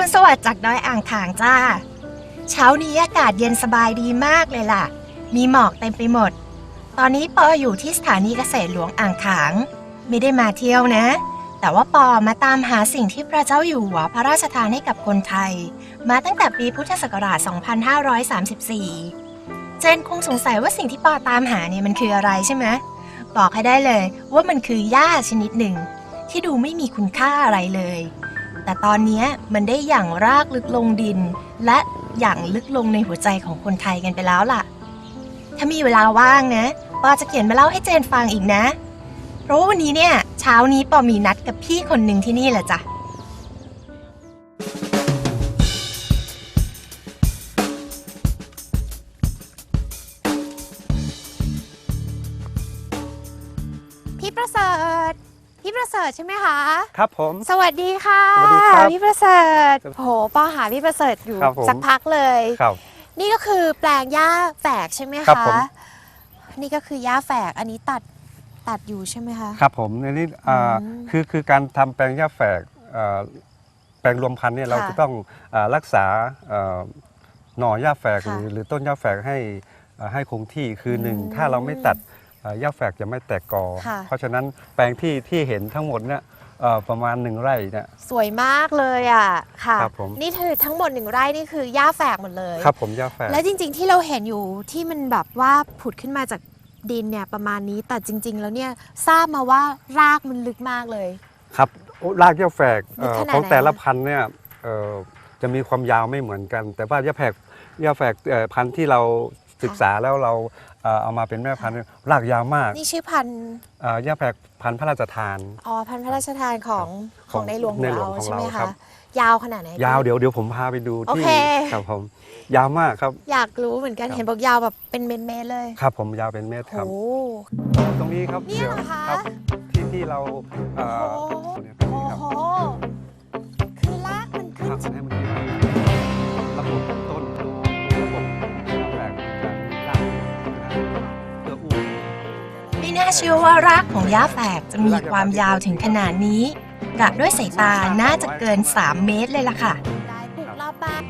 รุณสวัสดิ์จากดอยอ่างขางจ้า เช้านี้อากาศเย็นสบายดีมากเลยล่ะ มีหมอกเต็มไปหมด ตอนนี้ปออยู่ที่สถานีเกษตรหลวงอ่างขาง ไม่ได้มาเที่ยวนะ แต่ว่าปอมาตามหาสิ่งที่พระเจ้าอยู่หัวพระราชทานให้กับคนไทย มาตั้งแต่ปีพุทธศักราช 2534 เจนคงสงสัยว่าสิ่งที่ปอตามหาเนี่ยมันคืออะไรใช่ไหมบอกให้ได้เลยว่ามันคือหญ้าชนิดหนึ่ง ที่ดูไม่มีคุณค่าอะไรเลย แต่ตอนนี้มันได้อย่างรากลึกลงดิน และอย่างลึกลงในหัวใจของคนไทยกันไปแล้วล่ะ ถ้ามีเวลาว่างนะปอจะเขียนมาเล่าให้เจนฟังอีกนะ เพราะวันนี้เนี่ยเช้านี้ปอมีนัดกับพี่คนหนึ่งที่นี่แหละจ้ะพี่ประเสริฐ พี่ประเสริฐใช่ไหมคะ ครับผม สวัสดีค่ะสวัสดีครับพี่ประเสริฐโหป้าหาพี่ประเสริฐอยู่ครับผม สักพักเลย ครับ นี่ก็คือแปลงหญ้าแฝกใช่ไหมครับคะ ผม นี่ก็คือหญ้าแฝกอันนี้ตัดตัดอยู่ใช่ไหมคะ ครับผมในนี้อ่าอืมคือคือการทำแปลงหญ้าแฝกอ่าแปลงรวมพันธุ์เนี่ยเราค่ะจะต้องอารักษาอ่าหน่อหญ้าแฝกหค่ะรือหรือต้นหญ้าแฝกให้อ่าให้คงที่คือหนึ่งอืมถ้าเราไม่ตัดอ่า หญ้าแฝกจะไม่แตกกอ ค่ะ เพราะฉะนั้นแปลงที่ที่เห็นทั้งหมดเนี่ยเอ่อประมาณหนึ่งไร่เนี่ย สวยมากเลยอะค่ะ ครับผม นี่คือทั้งหมดหนึ่งไร่นี่คือหญ้าแฝกหมดเลย ครับผมหญ้าแฝก และจริงๆที่เราเห็นอยู่ที่มันแบบว่าผุดขึ้นมาจากดินเนี่ยประมาณนี้แต่จริง ๆ แล้วเนี่ยทราบมาว่ารากมันลึกมากเลย ครับโอ้รากหญ้าแฝกเอ่อลึกขนาดของไหนแต่ละอะพันธุ์เนี่ยเอ่อจะมีความยาวไม่เหมือนกัน แต่ว่าหญ้าแฝกหญ้าแฝกเอ่อพันธุ์ที่เรา ศึกษาแล้วเราเอ่อเอามาเป็นแม่พันธุ์เนี่ยรากยาวมากนี่ชื่อพันธุ์เอ่อย่าแฝกพันธุ์พระราชทาน อ๋อพันธุ์พระราชทานของครับของในหลวงของในหลวเรางของใช่ไหมเราครัคะบ ยาวขนาดไหน ยาวพี่เดี๋ยวเดี๋ยวผมพาไปดูโอที่เค ครับผมยาวมากครับ อยากรู้เหมือนกันครับ เห็นบอกยาวแบบเป็นเมตรๆเลยครับผมยาวเป็นเมตรครับ โอ้ ตรงนี้ครับเนี่ยเดี๋ยวเหรอคะ ครับที่ที่เราเอ่อโอ้โห เชื่อว่ารากของหญ้าแฝกจะมีความยาวถึงขนาดนี้กะด้วยสายตาน่าจะเกิน 3 เมตรเลยล่ะค่ะได้ปลูกรอบบ้าน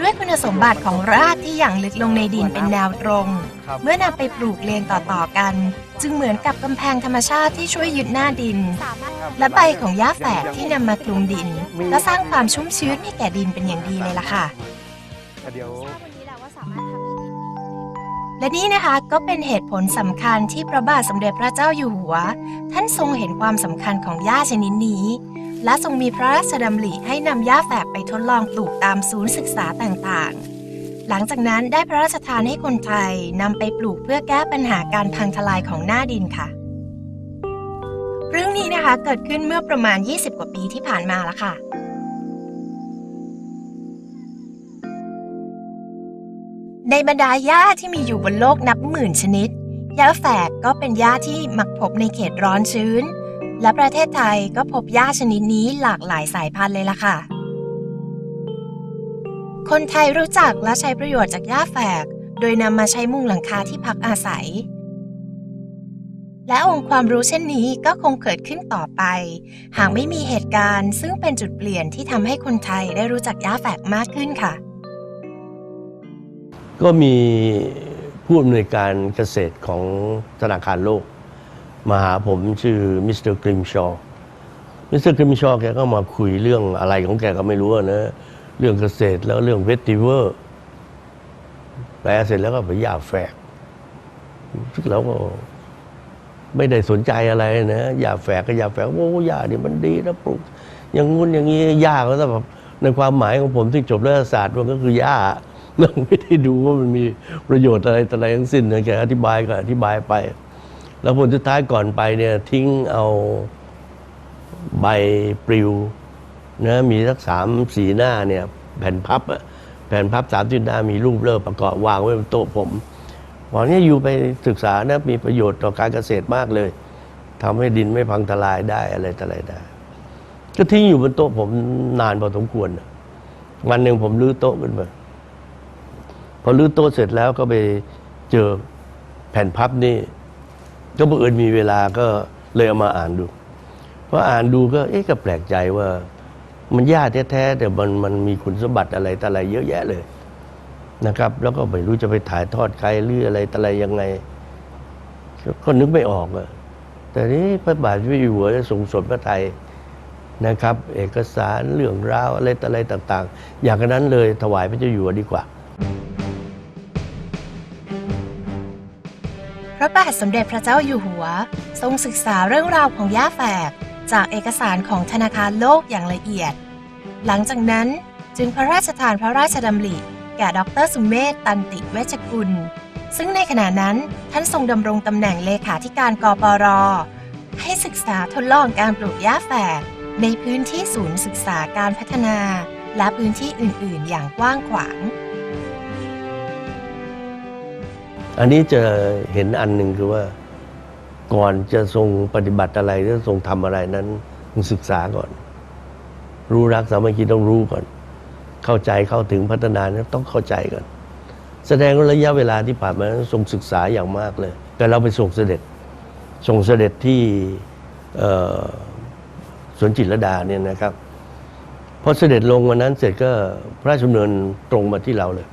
ด้วยคุณสมบัติของรากที่อย่างลึกลงในดินเป็นแนวตรงครับเมื่อนำไปปลูกเรียงต่อๆกัน จึงเหมือนกับกำแพงธรรมชาติที่ช่วยยึดหน้าดิน และใบของหญ้าแฝกที่นำมาคลุมดิน ก็สร้างความชุ่มชื้นให้แก่ดินเป็นอย่างดีเลยล่ะค่ะเดี๋ยว และนี่นะคะก็เป็นเหตุผลสำคัญที่พระบาทสมเด็จพระเจ้าอยู่หัว ท่านทรงเห็นความสำคัญของหญ้าชนิดนี้ และทรงมีพระราชดำริให้นำหญ้าแฝกไปทดลองปลูกตามศูนย์ศึกษาต่างๆ หลังจากนั้นได้พระราชทานให้คนไทยนำไปปลูกเพื่อแก้ปัญหาการพังทลายของหน้าดินค่ะ เรื่องนี้นะคะเกิดขึ้นเมื่อประมาณ 20 กว่าปีที่ผ่านมาแล้วค่ะ ในบรรดาหญ้าที่มีอยู่บนโลกนับหมื่นชนิดหญ้าแฝกก็เป็นหญ้าที่มักพบในเขตร้อนชื้น และประเทศไทยก็พบหญ้าชนิดนี้หลากหลายสายพันธุ์เลยล่ะค่ะ คนไทยรู้จักและใช้ประโยชน์จากหญ้าแฝก โดยนำมาใช้มุงหลังคาที่พักอาศัย และองค์ความรู้เช่นนี้ก็คงเกิดขึ้นต่อไป หากไม่มีเหตุการณ์ซึ่งเป็นจุดเปลี่ยนที่ทำให้คนไทยได้รู้จักหญ้าแฝกมากขึ้นค่ะ ก็มีผู้อำนวยการเกษตรของธนาคารโลก มาหาผมชื่อมิสเตอร์กริมชอว์มิสเตอร์กริมชอว์แกก็มาคุยเรื่องอะไรของแกก็ไม่รู้นะ เรื่องเกษตรแล้วเรื่องเวสติเวอร์แปลเสร็จแล้วก็ไปหญ้าแฝกซึ่งเราก็ไม่ได้สนใจอะไรนะหญ้าแฝกก็หญ้าแฝกโอ้หญ้านี่ยมันดีนะปลูก อย่างงู้นอย่างนี้หญ้าก็แบบในความหมายของผมที่จบรัฐศาสตร์มันก็คือหญ้า เราไม่ได้ดูว่ามันมีประโยชน์อะไรแต่อะไรทั้งสิ้นนะแกอธิบายก็อธิบายไป แล้วผลสุดท้ายก่อนไปเนี่ยทิ้งเอาใบปลิวนะมีสักสามสี่หน้าเนี่ยแผ่นพับอะแผ่นพับสามสี่หน้ามีรูปเริ่มประกอบวางไว้บนโต๊ะผมบอกเนี่ยอยู่ไปศึกษานะมีประโยชน์ต่อการเกษตรมากเลยทำให้ดินไม่พังทลายได้อะไรต่ออะไรได้ก็ทิ้งอยู่บนโต๊ะผมนานพอสมควรวันหนึ่งผมรื้อโต๊ะขึ้นมา อรื้อโต๊ะเสร็จแล้วก็ไปเจอแผ่นพับนี่ ก็บังเอิญมีเวลาก็เลยเอามาอ่านดูพออ่านดูก็เอ๊ะก็แปลกใจว่า มันยากแท้ๆแต่มันมันมีคุณสมบัติอะไรต่ออะไรเยอะแยะเลยนะครับ แล้วก็ไม่รู้จะไปถ่ายทอดใครหรืออะไรต่ออะไรยังไงก็นึกไม่ออกอะแต่นี้พระบาทพระอยู่หัวทรงสดพระไทยนะครับ เอกสารเรื่องราวอะไรต่ออะไรต่าง ๆ อย่างนั้นเลยถวายพระเจ้าอยู่หัวดีกว่า สมเด็จพระเจ้าอยู่หัว ทรงศึกษาเรื่องราวของย่าแฝกจากเอกสารของธนาคารโลกอย่างละเอียด หลังจากนั้นจึงพระราชทานพระราชดำริ แก่ดรสุเมธตันติเวชกุล ซึ่งในขณะนั้นท่านทรงดำรงตำแหน่งเลขาธิการกปร ให้ศึกษาทดลองการปลูกหญ้าแฝก ในพื้นที่ศูนย์ศึกษาการพัฒนา และพื้นที่อื่น ๆ อย่างกว้างขวาง อันนี้จะเห็นอันหนึ่งคือว่าก่อนจะทรงปฏิบัติอะไรหรือทรงทำอะไรนั้นต้องศึกษาก่อน รู้รักสามัคคีต้องรู้ก่อน เข้าใจเข้าถึงพัฒนานั้นต้องเข้าใจก่อน แสดงว่าระยะเวลาที่ผ่านมาทรงศึกษาอย่างมากเลย แต่เราไปส่งเสด็จส่งเสด็จที่สวนจิตรดาเนี่ยนะครับพอเสด็จลงวันนั้นเสร็จก็พระราชดำเนินตรงมาที่เราเลย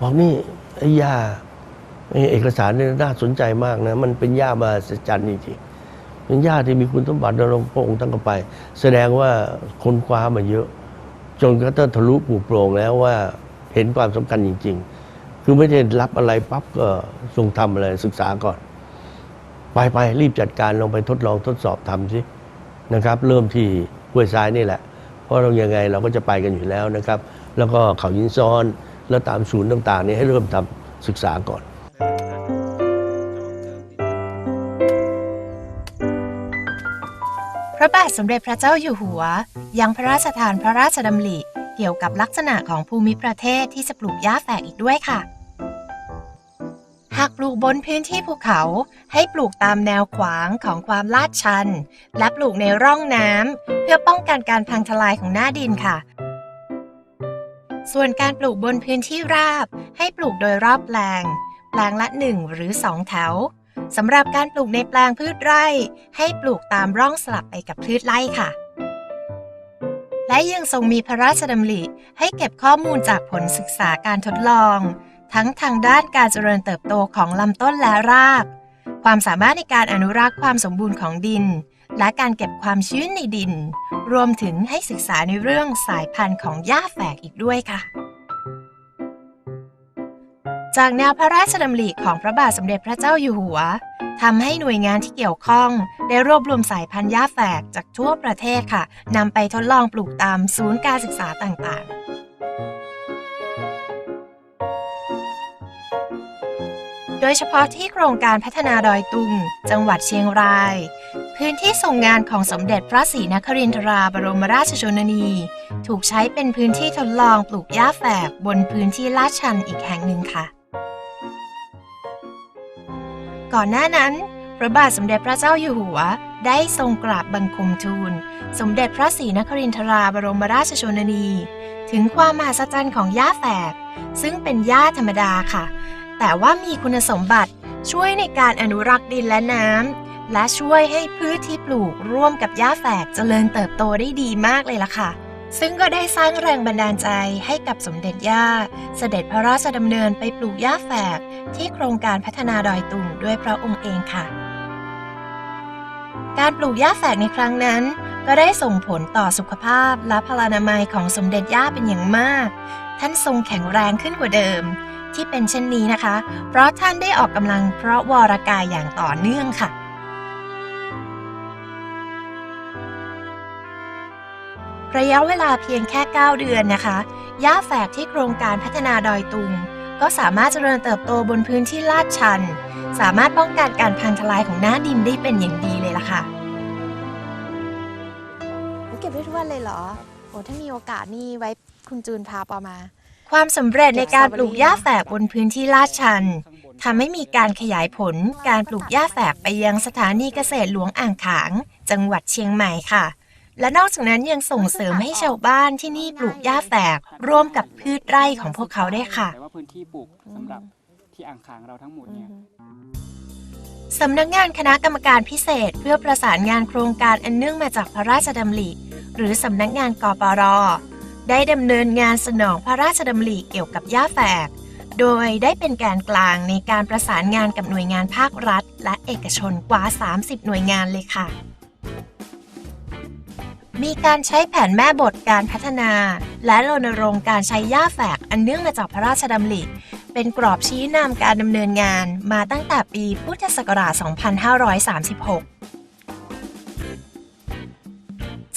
บอกนี่ไอ้ยา เอกสารนี่น่าสนใจมากนะ มันเป็นย่ามาสจันจริงๆเป็นย่าที่มีคุณสมบัติเราพระองค์ตั้งกันไป แสดงว่าคนคว้ามาเยอะ จนกระทั่งทะลุปลูกโปร่งแล้วว่าเห็นความสำคัญจริง ๆ คือไม่ได้รับอะไรปั๊บก็ทรงทำอะไรศึกษาก่อน ไปไปรีบจัดการลงไปทดลองทดสอบทำสินะครับ เริ่มที่ห้วยทรายนี่แหละ เพราะเรายังไงเราก็จะไปกันอยู่แล้วนะครับ แล้วก็เขายินซ้อนแล้วตามศูนย์ต่างๆนี่ให้เริ่มทำศึกษาก่อน พระบาทสมเด็จพระเจ้าอยู่หัว ยังพระราชทานพระราชดำริเกี่ยวกับลักษณะของภูมิประเทศที่จะปลูกหญ้าแฝกอีกด้วยค่ะ หากปลูกบนพื้นที่ภูเขาให้ปลูกตามแนวขวางของความลาดชัน และปลูกในร่องน้ำเพื่อป้องกันการพังทลายของหน้าดินค่ะ ส่วนการปลูกบนพื้นที่ราบ ให้ปลูกโดยรอบแปลง แปลงละหนึ่งหรือสองแถว สำหรับการปลูกในแปลงพืชไร่ ให้ปลูกตามร่องสลับไปกับพืชไร่ค่ะ และยังทรงมีพระราชดำริให้เก็บข้อมูลจากผลศึกษาการทดลอง ทั้งทางด้านการเจริญเติบโตของลำต้นและราก ความสามารถในการอนุรักษ์ความสมบูรณ์ของดิน และการเก็บความชื้นในดิน รวมถึงให้ศึกษาในเรื่องสายพันธุ์ของหญ้าแฝกอีกด้วยค่ะ จากแนวพระราชดำริของพระบาทสมเด็จพระเจ้าอยู่หัวทำให้หน่วยงานที่เกี่ยวข้องได้รวบรวมสายพันธุ์หญ้าแฝกจากทั่วประเทศค่ะนำไปทดลองปลูกตามศูนย์การศึกษาต่างๆโดยเฉพาะที่โครงการพัฒนาดอยตุง จังหวัดเชียงราย พื้นที่ทรงงานของสมเด็จพระศรีนครินทราบรมราชชนนี ถูกใช้เป็นพื้นที่ทดลองปลูกหญ้าแฝกบนพื้นที่ลาดชันอีกแห่งหนึ่งค่ะ ก่อนหน้านั้น พระบาทสมเด็จพระเจ้าอยู่หัว ได้ทรงกราบบังคมทูล สมเด็จพระศรีนครินทราบรมราชชนนี ถึงความมหัศจรรย์ของหญ้าแฝก ซึ่งเป็นหญ้าธรรมดาค่ะ แต่ว่ามีคุณสมบัติช่วยในการอนุรักษ์ดินและน้ำและช่วยให้พืชที่ปลูกร่วมกับหญ้าแฝกเจริญเติบโตได้ดีมากเลยล่ะค่ะ ซึ่งก็ได้สร้างแรงบันดาลใจให้กับสมเด็จย่า เสด็จพระราชดำเนินไปปลูกหญ้าแฝกที่โครงการพัฒนาดอยตุงด้วยพระองค์เองค่ะ การปลูกหญ้าแฝกในครั้งนั้น ก็ได้ส่งผลต่อสุขภาพและพลานามัยของสมเด็จย่าเป็นอย่างมาก ท่านทรงแข็งแรงขึ้นกว่าเดิม ที่เป็นเช่นนี้นะคะ เพราะท่านได้ออกกำลังเพราะวรกายอย่างต่อเนื่องค่ะ ระยะเวลาเพียงแค่ 9 เดือนนะคะหญ้าแฝกที่โครงการพัฒนาดอยตุง ก็สามารถเจริญเติบโตบนพื้นที่ลาดชัน สามารถป้องกันการพังทลายของหน้าดินได้เป็นอย่างดีเลยล่ะค่ะ เก็บได้ทุกวันเลยเหรอ โอ้ถ้ามีโอกาสนี่ไว้คุณจูนพาปอมา ความสำเร็จในการปลูกหญ้าแฝกบนพื้นที่ลาดชันทำให้มีการขยายผลการปลูกหญ้าแฝกไปยังสถานีเกษตรหลวงอ่างขาง จังหวัดเชียงใหม่ค่ะ และนอกจากนั้นยังส่งเสริมให้ชาวบ้านที่นี่ปลูกหญ้าแฝก ร่วมกับพืชไร่ของพวกเขาได้วยค่ะแต่ว่าพื้นที่ปลูกสำหรับที่อ่างขางเราทั้งหมดเนี่ยสำนักงานคณะกรรมการพิเศษ เพื่อประสานงานโครงการอันเนื่องมาจากพระราชดำริ หรือสำนักงานกปรได้ดำเนินงานสนองพระราชดำริเกี่ยวกับหญ้าแฝก โดยได้เป็นแกนกลางในการประสานงานกับหน่วยงานภาครัฐ และเอกชนกว่า 30 หน่วยงานเลยค่ะ มีการใช้แผนแม่บทการพัฒนา และรณรงค์การใช้หญ้าแฝกอันเนื่องมาจากพระราชดำริเป็นกรอบชี้นำการดำเนินงานมาตั้งแต่ปีพุทธศักราช 2536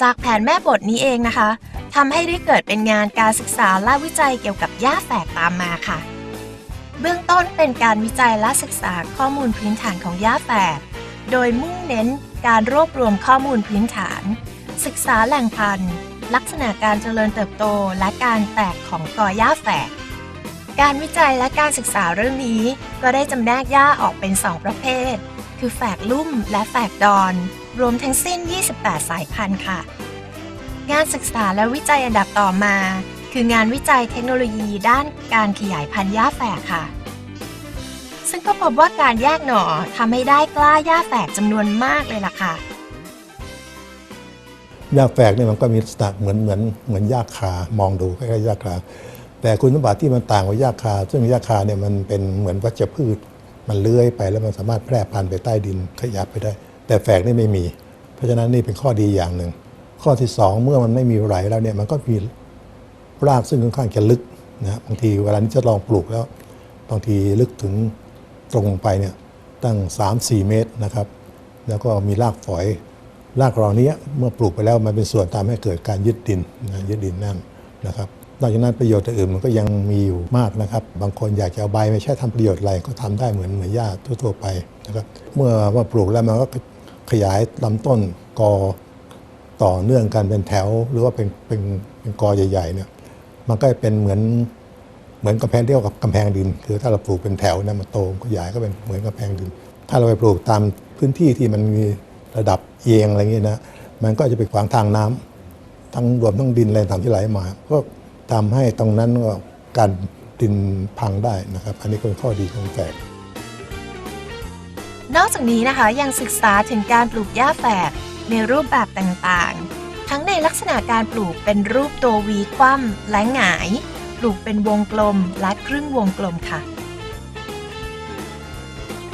จากแผนแม่บทนี้เองนะคะทำให้ได้เกิดเป็นงานการศึกษาและวิจัยเกี่ยวกับหญ้าแฝกตามมาค่ะ เบื้องต้นเป็นการวิจัยและศึกษาข้อมูลพื้นฐานของหญ้าแฝก โดยมุ่งเน้นการรวบรวมข้อมูลพื้นฐาน ศึกษาแหล่งพันธุ์ ลักษณะการเจริญเติบโตและการแตกของกอหญ้าแฝก การวิจัยและการศึกษาเรื่องนี้ ก็ได้จำแนกหญ้าออกเป็น 2 ประเภท คือแฝกลุ่มและแฝกดอน รวมทั้งสิ้น 28 สายพันธุ์ค่ะ งานศึกษาและวิจัยอันดับต่อมา คืองานวิจัยเทคโนโลยีด้านการขยายพันธุ์หญ้าแฝกค่ะซึ่งก็พบว่าการแยกหน่อทำให้ได้กล้าหญ้าแฝกจำนวนมากเลยล่ะค่ะ หญ้าแฝกเนี่ยมันก็มีลักษณะเหมือนเหมือนเหมือนหญ้าคามองดูคล้ายๆหญ้าคา แต่คุณสมบัติที่มันต่างกว่าหญ้าคา ซึ่งหญ้าคาเนี่ยมันเป็นเหมือนวัชพืช มันเลื้อยไปแล้วมันสามารถแพร่พันธุ์ไปใต้ดินขยับไปได้ แต่แฝกนี่ไม่มี เพราะฉะนั้นนี่เป็นข้อดีอย่างหนึ่ง ข้อที่สองเมื่อมันไม่มีไหลแล้วเนี่ยมันก็มีรากซึ่งค่อนข้างจะลึกนะบางทีเวลานี้จะลองปลูกแล้วบางทีลึกถึงตรงไปเนี่ยตั้ง 3-4 เมตรนะครับ แล้วก็มีรากฝอย รากเหล่านี้เมื่อปลูกไปแล้วมันเป็นส่วนทำให้เกิดการยึดดินนะยึดดินแน่นนะครับนอกจากนั้นประโยชน์อื่นมันก็ยังมีอยู่มากนะครับ บางคนอยากจะเอาใบไม่ใช่ทำประโยชน์อะไรก็ทำได้เหมือนเหมือนหญ้าทั่วๆไปนะครับ เมื่อว่าปลูกแล้วมันก็ขยายลำต้นกอต่อเนื่องกันเป็นแถว หรือว่าเป็นเป็นเป็นกอใหญ่ๆเนี่ยมันก็เป็นเหมือนเหมือนกำแพงเดียวกับกำแพงดิน คือถ้าเราปลูกเป็นแถวเนะมันโตขยายก็เป็นเหมือนกำแพงดิน ถ้าเราไปปลูกตามพื้นที่ที่มันมี ระดับเอียงอะไรเงี้ยนะมันก็จะไปขวางทางน้ำทั้งรวมทั้งดินอะไรต่างที่ไหลมา ก็ทำให้ตรงนั้นก็การดินพังได้นะครับ อันนี้เป็นข้อดีของแฝกนอกจากนี้นะคะยังศึกษาถึงการปลูกหญ้าแฝกในรูปแบบต่างๆ ทั้งในลักษณะการปลูกเป็นรูปตัววีคว่ำและหงาย ปลูกเป็นวงกลมและครึ่งวงกลมค่ะ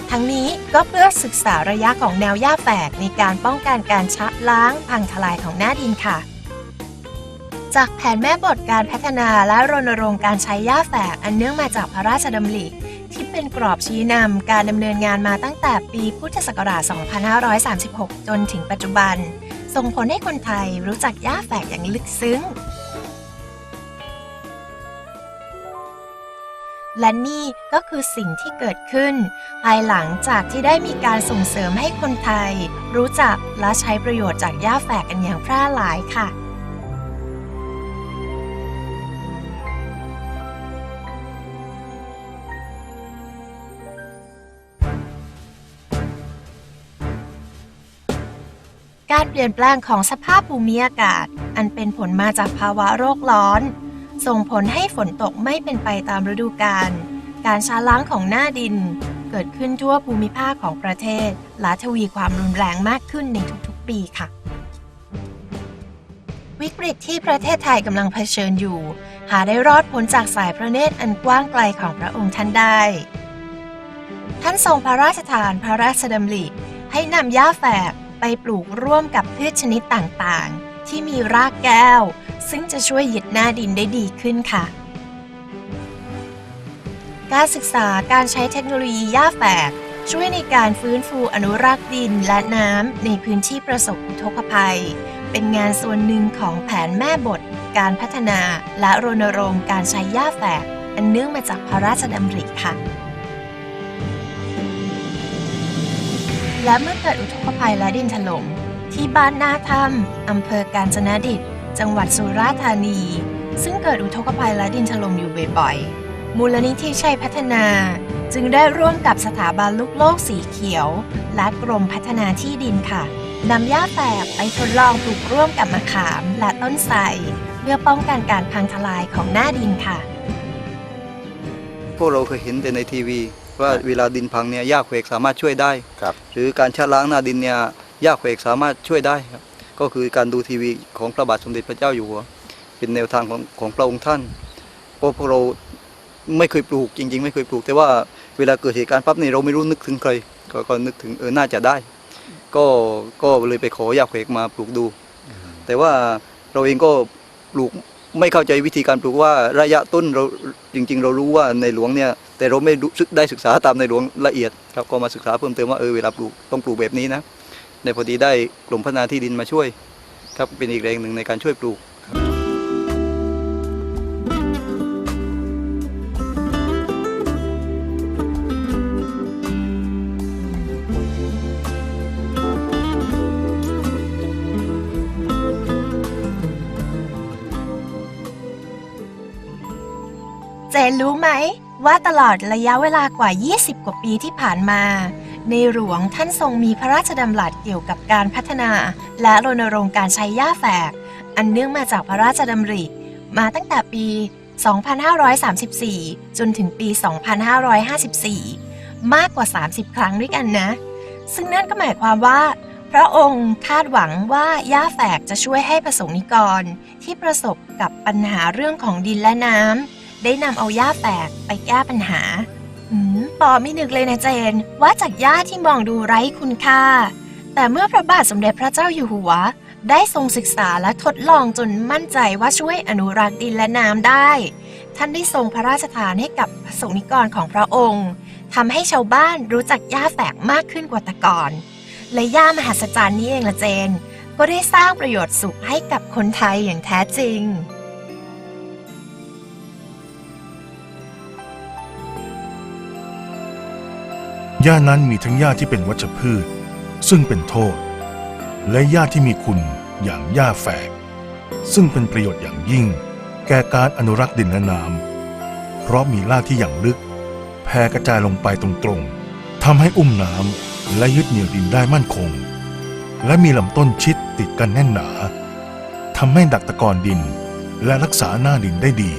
ทั้งนี้ก็เพื่อศึกษาระยะของแนวหญ้าแฝกในการป้องกันการชะล้างพังทลายของหน้าดินค่ะ จากแผนแม่บทการพัฒนาและรณรงค์การใช้หญ้าแฝกอันเนื่องมาจากพระราชดำริที่เป็นกรอบชี้นำการดำเนินงานมาตั้งแต่ปีพุทธศักราช 2536 จนถึงปัจจุบัน ส่งผลให้คนไทยรู้จักหญ้าแฝกอย่างลึกซึ้ง และนี่ก็คือสิ่งที่เกิดขึ้น ภายหลังจากที่ได้มีการส่งเสริมให้คนไทย รู้จักและใช้ประโยชน์จากหญ้าแฝกกันอย่างแพร่หลายค่ะการเปลี่ยนแปลงของสภาพภูมิอากาศ อันเป็นผลมาจากภาวะโรคร้อน ส่งผลให้ฝนตกไม่เป็นไปตามฤดูกาล การชาล้างของหน้าดิน เกิดขึ้นทั่วภูมิภาคของประเทศและทวีความรุนแรงมากขึ้นในทุกๆ ปีค่ะ วิกฤตที่ประเทศไทยกำลังเผชิญอยู่ หาได้รอดพ้นจากสายพระเนตรอันกว้างไกลของพระองค์ท่านได้ ท่านทรงพระราชทานพระราชดำริให้นำหญ้าแฝกไปปลูกร่วมกับพืชชนิดต่างๆ ที่มีรากแก้ว ซึ่งจะช่วยยึดหน้าดินได้ดีขึ้นค่ะ การศึกษาการใช้เทคโนโลยีหญ้าแฝกช่วยในการฟื้นฟูอนุรักษ์ดินและน้ำในพื้นที่ประสบอุทกภัย เป็นงานส่วนหนึ่งของแผนแม่บท การพัฒนาและรณรงค์การใช้หญ้าแฝก อันเนื่องมาจากพระราชดำริค่ะ และเมื่อเกิดอุทกภัยและดินถล่มที่บ้านนาถ้ำอำเภอกาญจนดิต จังหวัดสุราษฎร์ธานี ซึ่งเกิดอุทกภัยและดินถล่มอยู่บ่อยๆ มูลนิธิชัยพัฒนา จึงได้ร่วมกับสถาบันลูกโลกสีเขียว และกรมพัฒนาที่ดินค่ะนำหญ้าแฝกไปทดลองปลูกร่วมกับมะขามและต้นไทรเพื่อป้องกันการพังทลายของหน้าดินค่ะ พวกเราเคยเห็นแต่ในทีวี ว่าเวลาดินพังเนี่ยหญ้าเขวกสามารถช่วยได้ ครับ หรือการชะล้างหน้าดินเนี่ยหญ้าเขวกสามารถช่วยได้ครับ ก็คือการดูทีวีของพระบาทสมเด็จพระเจ้าอยู่หัวเป็นแนวทางของของพระองค์ท่านเพราะพวกเราไม่เคยปลูกจริง ๆ ไม่เคยปลูก แต่ว่าเวลาเกิดเหตุการณ์ปั๊บนี่เราไม่รู้นึกถึงใครก็ก็นึกถึงเออน่าจะได้ ก็ก็เลยไปขอหญ้าเขกมาปลูกดู แต่ว่าเราเองก็ปลูกไม่เข้าใจวิธีการปลูกว่าระยะต้นเราจริง ๆ เรารู้ว่าในหลวงเนี่ยแต่เราไม่ได้ศึกษาตามในหลวงละเอียดครับก็มาศึกษาเพิ่มเติมว่าเออเวลาปลูกต้องปลูกแบบนี้นะ ในพอดีได้กลุ่มพัฒนาที่ดินมาช่วยครับเป็นอีกแรงหนึ่งในการช่วยปลูกเจนรู้ไหมว่าตลอดระยะเวลากว่า 20 กว่าปีที่ผ่านมา ในหลวงท่านทรงมีพระราชดำรัสเกี่ยวกับการพัฒนา และรณรงค์การใช้หญ้าแฝก อันเนื่องมาจากพระราชดำริ มาตั้งแต่ปี 2534 จนถึงปี 2554 มากกว่า 30 ครั้งด้วยกันนะ ซึ่งนั่นก็หมายความว่า พระองค์คาดหวังว่าหญ้าแฝกจะช่วยให้ประสงค์นิกร ที่ประสบกับปัญหาเรื่องของดินและน้ำได้นำเอาหญ้าแฝกไปแก้ปัญหา ปอไม่นึกเลยนะเจน ว่าจากหญ้าที่มองดูไร้คุณค่า แต่เมื่อพระบาทสมเด็จพระเจ้าอยู่หัว ได้ทรงศึกษาและทดลองจนมั่นใจว่าช่วยอนุรักษ์ดินและน้ำได้ ท่านได้ทรงพระราชทานให้กับประสงค์นิกรของพระองค์ทำให้ชาวบ้านรู้จักหญ้าแฝกมากขึ้นกว่าแต่ก่อน และหญ้ามหัศจรรย์นี้เองละเจน ก็ได้สร้างประโยชน์สุขให้กับคนไทยอย่างแท้จริง หญ้านั้นมีทั้งหญ้าที่เป็นวัชพืช ซึ่งเป็นโทษ และหญ้าที่มีคุณอย่างหญ้าแฝก ซึ่งเป็นประโยชน์อย่างยิ่ง แก่การอนุรักษ์ดินและน้ำเพราะมีรากที่อย่างลึกแผ่กระจายลงไปตรงๆทำให้อุ้มน้ำและยึดเหนี่ยวดินได้มั่นคง และมีลำต้นชิดติดกันแน่นหนาทำให้ดักตะกอนดินและรักษาหน้าดินได้ดี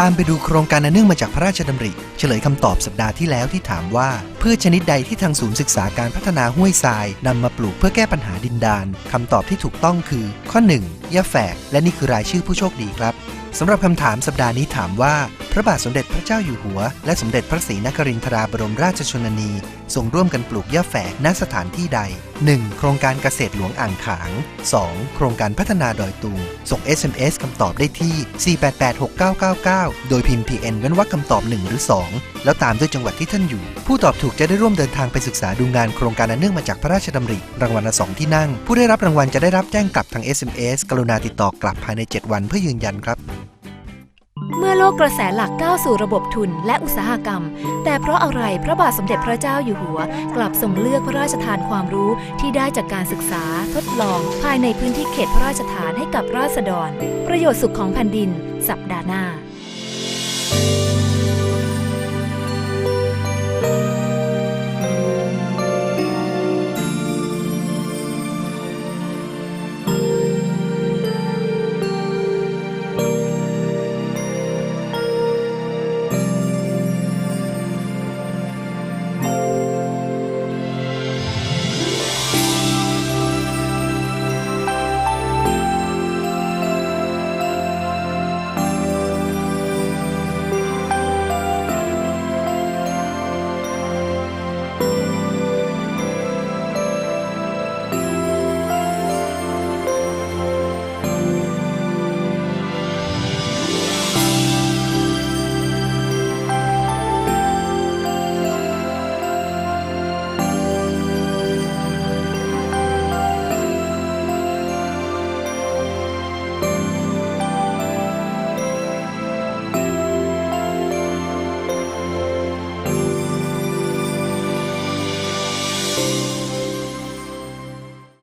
ตามไปดูโครงการอันเนื่องมาจากพระราชดำริ เฉลยคำตอบสัปดาห์ที่แล้วที่ถามว่า พืชชนิดใดที่ทางศูนย์ศึกษาการพัฒนาห้วยทรายนำมาปลูกเพื่อแก้ปัญหาดินดานคำตอบที่ถูกต้องคือ ข้อ 1. หญ้าแฝก และนี่คือรายชื่อผู้โชคดีครับสำหรับคำถามสัปดาห์นี้ถามว่าพระบาทสมเด็จพระเจ้าอยู่หัว และสมเด็จพระศรีนครินทราบรมราชชนนีทรงร่วมกันปลูกหญ้าแฝกณสถานที่ใด 1. โครงการเกษตรหลวงอ่างขาง 2. โครงการพัฒนาดอยตุง ส่ง SMS คำตอบได้ที่ 4886999 โดยพิมพ์ PN เว้นวรรคคำตอบ 1 หรือ 2 แล้วตามด้วยจังหวัดที่ท่านอยู่ ผู้ตอบถูกจะได้ร่วมเดินทางไปศึกษาดูงานโครงการอันเนื่องมาจากพระราชดำริ รางวัลละสองที่นั่ง ผู้ได้รับรางวัลจะได้รับแจ้งกลับทาง SMS กรุณาติดต่อกลับภายใน 7 วันเพื่อยืนยันครับ เมื่อโลกกระแสหลักก้าวสู่ระบบทุนและอุตสาหกรรม แต่เพราะอะไรพระบาทสมเด็จพระเจ้าอยู่หัว กลับทรงเลือกพระราชทานความรู้ที่ได้จากการศึกษาทดลอง ภายในพื้นที่เขตพระราชฐานให้กับราษฎร ประโยชน์สุขของแผ่นดิน สัปดาห์หน้า